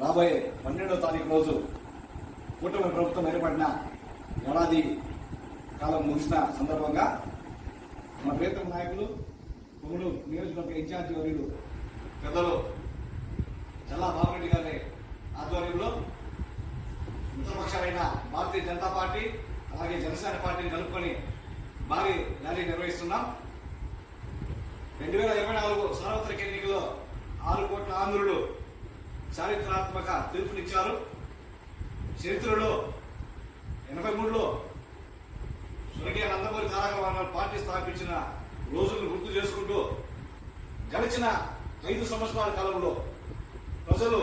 రాబోయే పన్నెండో తారీఖు రోజు కూటమి ప్రభుత్వం ఏర్పడిన ఏడాది కాలం ముగిసిన సందర్భంగా మన ప్రియతమ నాయకులు పొగుడు నియోజకవర్గ ఇన్ఛార్జి వర్యులు పెద్దలు చల్లా బాబురెడ్డి గారి ఆధ్వర్యంలో మిత్రపక్షాలైన భారతీయ జనతా పార్టీ అలాగే జనసేన పార్టీని కలుపుకొని భారీ ర్యాలీ నిర్వహిస్తున్నాం. రెండు వేల ఇరవై నాలుగు సార్వత్రిక ఎన్నికల్లో ఆరు కోట్ల ఆంధ్రులు చారిత్రాత్మక తీర్పునిచ్చారు చరిత్రలో ఎనభై మూడులో స్వర్గీయ నందమూరి తారక పార్టీ స్థాపించిన రోజులను గుర్తు చేసుకుంటూ గడిచిన ఐదు సంవత్సరాల కాలంలో ప్రజలు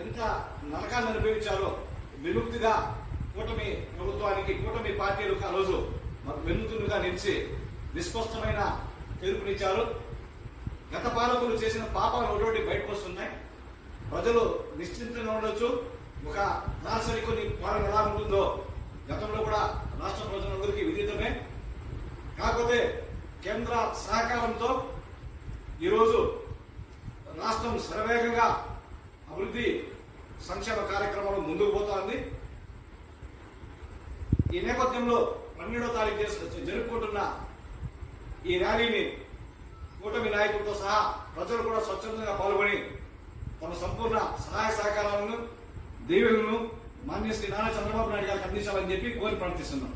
ఎంత నరకాన్ని అనుభవించారో విముక్తిగా కూటమి ప్రభుత్వానికి కూటమి పార్టీలకు ఆ రోజు వెన్నుతులుగా నిలిచి నిస్పష్టమైన తీర్పునిచ్చారు. గత పాలకులు చేసిన పాపాలు ఒకటి బయటకు వస్తున్నాయి ప్రజలు నిశ్చింతంగా ఉండొచ్చు. ఒక దార్శనికుని పాలన ఎలా ఉంటుందో గతంలో కూడా రాష్ట్ర ప్రజలందరికీ విదితమే. కాకపోతే కేంద్ర సహకారంతో ఈరోజు రాష్ట్రం శరవేగంగా అభివృద్ధి సంక్షేమ కార్యక్రమాలు ముందుకు పోతోంది ఈ నేపథ్యంలో పన్నెండో తారీఖు జరుపుకుంటున్న ఈ ర్యాలీని కూటమి నాయకులతో సహా ప్రజలు కూడా స్వచ్ఛందంగా పాల్గొని తమ సంపూర్ణ సహాయ సహకారాలను దీవెనలను మాన్య శ్రీ నారా చంద్రబాబు నాయుడు గారికి అందించాలని చెప్పి కోరి ప్రార్థిస్తున్నాం.